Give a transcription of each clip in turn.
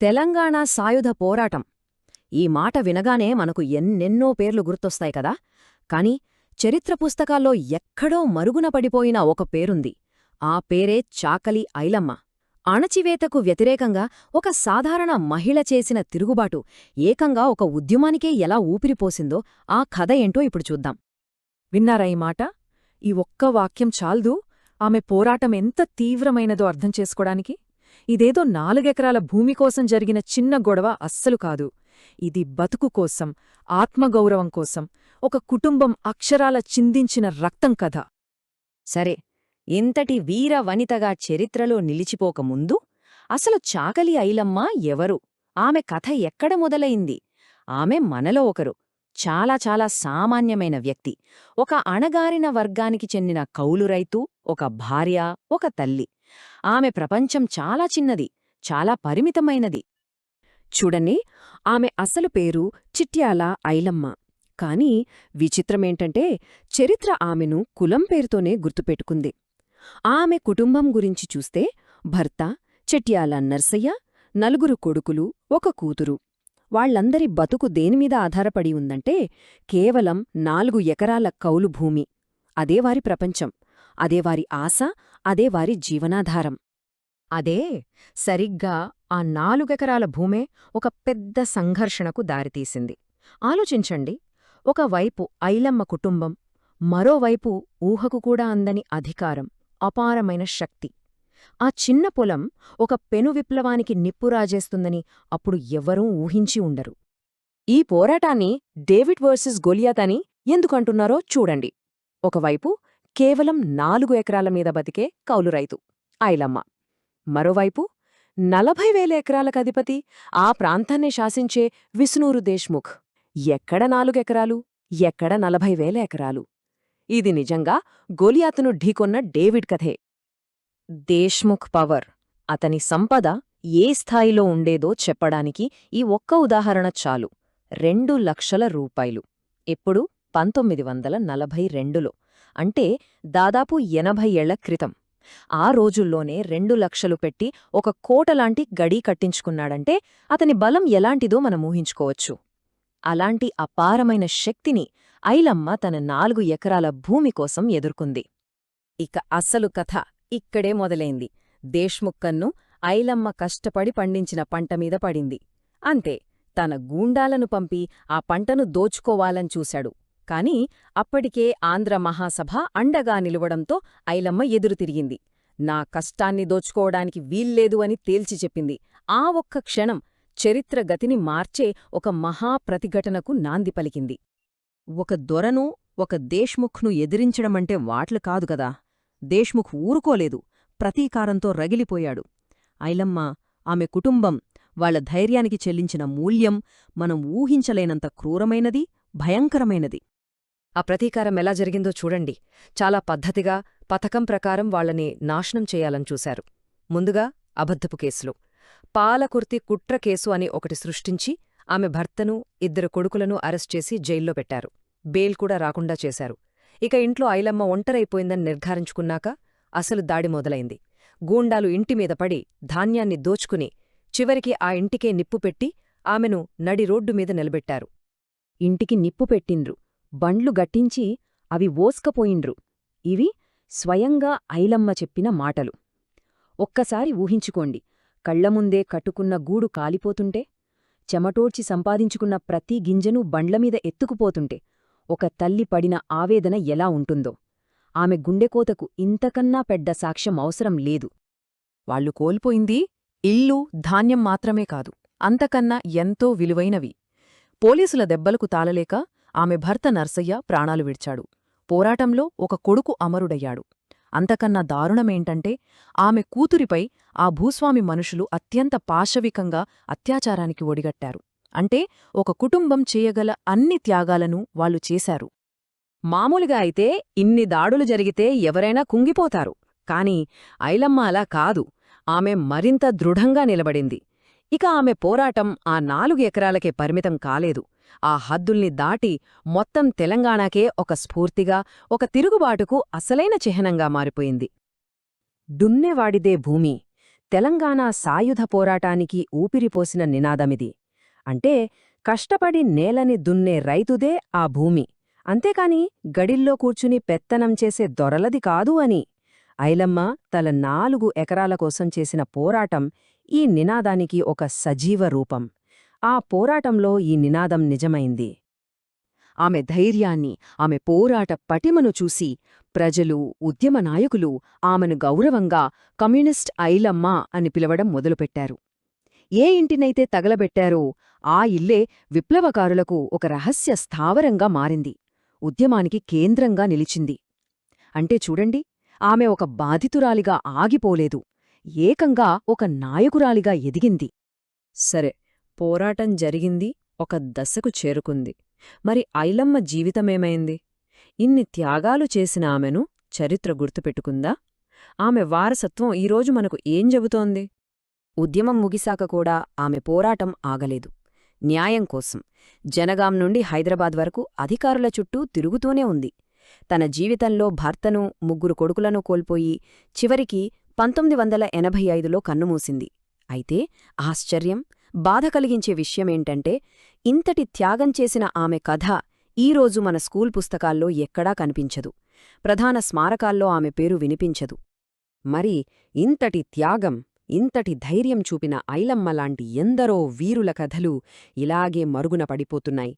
తెలంగాణ సాయుధ పోరాటం. ఈ మాట వినగానే మనకు ఎన్నెన్నో పేర్లు గుర్తొస్తాయి కదా. కాని చరిత్ర పుస్తకాల్లో ఎక్కడో మరుగున పడిపోయిన ఒక పేరుంది. ఆ పేరే చాకలి ఐలమ్మ. అణచివేతకు వ్యతిరేకంగా ఒక సాధారణ మహిళ చేసిన తిరుగుబాటు ఏకంగా ఒక ఉద్యమానికే ఎలా ఊపిరిపోసిందో ఆ కథ ఏంటో ఇప్పుడు చూద్దాం. విన్నారా ఈ మాట? ఈ ఒక్క వాక్యం చాల్దు. ఆమె పోరాటం ఎంత తీవ్రమైనదో అర్థం చేసుకోడానికి ఇదేదో నాలుగెకరాల భూమి కోసం జరిగిన చిన్న గొడవ అస్సలు కాదు. ఇది బతుకు కోసం ఆత్మగౌరవం కోసం ఒక కుటుంబం అక్షరాల చిందించిన రక్తం కథ. సరే ఇంతటి వీర వనితగా చరిత్రలో నిలిచిపోకముందు అసలు చాకలి ఐలమ్మ ఎవరు? ఆమె కథ ఎక్కడ మొదలైంది? ఆమె మనలో ఒకరు చాలా చాలా సామాన్యమైన వ్యక్తి. ఒక అణగారిన వర్గానికి చెందిన కౌలు రైతు ఒక భార్య ఒక తల్లి. ఆమె ప్రపంచం చాలా చిన్నది చాలా పరిమితమైనది. చూడండి ఆమె అసలు పేరు చిట్యాల ఐలమ్మ. కాని విచిత్రమేంటంటే చరిత్ర ఆమెను కులం పేరుతోనే గుర్తుపెట్టుకుంది. ఆమె కుటుంబం గురించి చూస్తే భర్త చెట్యాల నర్సయ్య నలుగురు కొడుకులు ఒక కూతురు. వాళ్ళందరి బతుకు దేనిమీద ఆధారపడి ఉందంటే కేవలం నాలుగు ఎకరాల కౌలు భూమి. అదే వారి ప్రపంచం. అదే వారి ఆశ అదే వారి జీవనాధారం. అదే సరిగ్గా ఆ నాలుగెకరాల భూమే ఒక పెద్ద సంఘర్షణకు దారితీసింది. ఆలోచించండి ఒకవైపు ఐలమ్మ కుటుంబం మరోవైపు ఊహకు కూడా అందని అధికారం అపారమైన శక్తి. ఆ చిన్న పొలం ఒక పెను విప్లవానికి నిప్పురాజేస్తుందని అప్పుడు ఎవ్వరూ ఊహించి ఉండరు. ఈ పోరాటాన్ని డేవిడ్ వర్సెస్ గొలియాత్ అని ఎందుకంటున్నారో చూడండి. ఒకవైపు కేవలం నాలుగు ఎకరాల మీద బతికే కౌలు రైతు ఐలమ్మ. మరోవైపు నలభై వేల ఎకరాలకధిపతి ఆ ప్రాంతాన్ని శాసించే విష్ణూరు దేశ్ముఖ్. ఎక్కడ నాలుగెకరాలు ఎక్కడ నలభై వేల ఎకరాలు? ఇది నిజంగా గోలియాతును ఢీకొన్న డేవిడ్ కథే. దేశ్ముఖ్ పవర్ అతని సంపద ఏ స్థాయిలో ఉండేదో చెప్పడానికి ఈ ఒక్క ఉదాహరణ చాలు. రెండు లక్షల రూపాయలు. ఎప్పుడు? పంతొమ్మిది వందల నలభై రెండులో. అంటే దాదాపు ఎనభై ఏళ్ళ క్రితం. ఆ రోజుల్లోనే రెండు లక్షలు పెట్టి ఒక కోటలాంటి గడీ కట్టించుకున్నాడంటే అతని బలం ఎలాంటిదో మనం ఊహించుకోవచ్చు. అలాంటి అపారమైన శక్తిని ఐలమ్మ తన నాలుగు ఎకరాల భూమి కోసం ఎదుర్కొంది. ఇక అసలు కథ ఇక్కడే మొదలైంది. దేశ్ముక్కన్ను ఐలమ్మ కష్టపడి పండించిన పంటమీద పడింది. అంతే తన గూండాలను పంపి ఆ పంటను దోచుకోవాలని చూశాడు. కాని అప్పటికే ఆంధ్ర మహాసభ అండగా నిలవడంతో ఐలమ్మ ఎదురుతిరిగింది నా కష్టాన్ని దోచుకోవడానికి వీల్లేదు అని తేల్చి చెప్పింది. ఆ ఒక్క క్షణం చరిత్ర గతిని మార్చే ఒక మహాప్రతిఘటనకు నాంది పలికింది. ఒక దొరను ఒక దేశ్ముఖ్ను ఎదిరించడమంటే వాట్లు కాదు కదా. దేశ్ముఖ్ ఊరుకోలేదు. ప్రతీకారంతో రగిలిపోయాడు. ఐలమ్మ ఆమె కుటుంబం వాళ్ళ ధైర్యానికి చెల్లించిన మూల్యం మనం ఊహించలేనంత క్రూరమైనది భయంకరమైనది. ఆ ప్రతీకారం ఎలా జరిగిందో చూడండి. చాలా పద్ధతిగా పథకం ప్రకారం వాళ్ళని నాశనం చేయాలని చూశారు. ముందుగా అబద్ధపు కేసులు. పాలకుర్తి కుట్ర కేసు అని ఒకటి సృష్టించి ఆమె భర్తను ఇద్దరు కొడుకులను అరెస్ట్ చేసి జైల్లో పెట్టారు. బెయిల్ కూడా రాకుండా చేశారు. ఇక ఇంట్లో ఐలమ్మ ఒంటరైపోయిందని నిర్ధారించుకున్నాక అసలు దాడి మొదలైంది. గూండాలు ఇంటిమీద పడి ధాన్యాన్ని దోచుకుని చివరికి ఆ ఇంటికే నిప్పు పెట్టి ఆమెను నడి రోడ్డు మీద నిలబెట్టారు. ఇంటికి నిప్పు పెట్టిండ్రు. బండ్లు గట్టించి అవి ఓస్కపోయిండ్రు. ఇవి స్వయంగా ఐలమ్మ చెప్పిన మాటలు. ఒక్కసారి ఊహించుకోండి కళ్ళముందే కట్టుకున్న గూడు కాలిపోతుంటే చెమటోడ్చి సంపాదించుకున్న ప్రతి గింజనూ బండ్లమీద ఎత్తుకుపోతుంటే ఒక తల్లి పడిన ఆవేదన ఎలా ఉంటుందో. ఆమె గుండెకోతకు ఇంతకన్నా పెద్ద సాక్ష్యం అవసరం లేదు. వాళ్ళు కోల్పోయింది ఇల్లు ధాన్యం మాత్రమే కాదు అంతకన్నా ఎంతో విలువైనవి. పోలీసుల దెబ్బలకు తాళలేక ఆమె భర్త నర్సయ్య ప్రాణాలు విడిచాడు. పోరాటంలో ఒక కొడుకు అమరుడయ్యాడు. అంతకన్నా దారుణమేంటంటే ఆమె కూతురిపై ఆ భూస్వామి మనుషులు అత్యంత పాశవికంగా అత్యాచారానికి ఒడిగట్టారు. అంటే ఒక కుటుంబం చేయగల అన్ని త్యాగాలను వాళ్ళు చేశారు. మామూలుగా అయితే ఇన్ని దాడులు జరిగితే ఎవరైనా కుంగిపోతారు. కాని ఐలమ్మ అలా కాదు. ఆమె మరింత దృఢంగా నిలబడింది. ఇక ఆమె పోరాటం ఆ నాలుగు ఎకరాలకే పరిమితం కాలేదు. ఆ హద్దుల్ని దాటి మొత్తం తెలంగాణకే ఒక స్ఫూర్తిగా ఒక తిరుగుబాటుకు అసలైన చిహ్నంగా మారిపోయింది. దున్నెవాడిదే భూమి. తెలంగాణ సాయుధ పోరాటానికి ఊపిరిపోసిన నినాదమిది. అంటే కష్టపడి నేలని దున్నే రైతుదే ఆ భూమి. అంతేకాని గడిల్లో కూర్చుని పెత్తనం చేసే దొరలది కాదు అని. ఐలమ్మ తల నాలుగు ఎకరాల కోసం చేసిన పోరాటం ఈ నినాదానికి ఒక సజీవ రూపం. ఆ పోరాటంలో ఈ నినాదం నిజమైంది. ఆమె ధైర్యాన్ని ఆమె పోరాట పటిమను చూసి ప్రజలు ఉద్యమ నాయకులు ఆమెను గౌరవంగా కమ్యూనిస్ట్ ఐలమ్మ అని పిలవడం మొదలుపెట్టారు. ఏ ఇంటినైతే తగలబెట్టారో ఆ ఇల్లే విప్లవకారులకు ఒక రహస్య స్థావరంగా మారింది ఉద్యమానికి కేంద్రంగా నిలిచింది. అంటే చూడండి ఆమె ఒక బాధితురాలిగా ఆగిపోలేదు ఏకంగా ఒక నాయకురాలిగా ఎదిగింది. సరే పోరాటం జరిగింది ఒక దశకు చేరుకుంది. మరి ఐలమ్మ జీవితమేమైంది? ఇన్ని త్యాగాలు చేసిన ఆమెను చరిత్ర గుర్తుపెట్టుకుందా? ఆమె వారసత్వం ఈరోజు మనకు ఏం చెబుతోంది? ఉద్యమం ముగిశాక కూడా ఆమె పోరాటం ఆగలేదు. న్యాయం కోసం జనగాం నుండి హైదరాబాద్ వరకు అధికారుల చుట్టూ తిరుగుతూనే ఉంది. తన జీవితంలో భర్తను ముగ్గురు కొడుకులను కోల్పోయి చివరికి పంతొమ్మిది వందల ఎనభై ఐదులో కన్నుమూసింది. అయితే ఆశ్చర్యం బాధ కలిగించే విషయమేంటంటే ఇంతటి త్యాగం చేసిన ఆమె కథ ఈరోజు మన స్కూల్ పుస్తకాల్లో ఎక్కడా కనిపించదు. ప్రధాన స్మారకాల్లో ఆమె పేరు వినిపించదు. మరి ఇంతటి త్యాగం ఇంతటి ధైర్యం చూపిన ఐలమ్మ లాంటి ఎందరో వీరుల కథలు ఇలాగే మరుగున పడిపోతున్నాయి.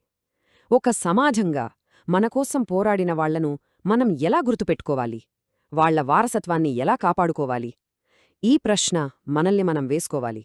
ఒక సమాజంగా మనకోసం పోరాడిన వాళ్ళను మనం ఎలా గుర్తుపెట్టుకోవాలి? వాళ్ళ వారసత్వాన్ని ఎలా కాపాడుకోవాలి? ఈ ప్రశ్న మనల్ని మనం వేసుకోవాలి.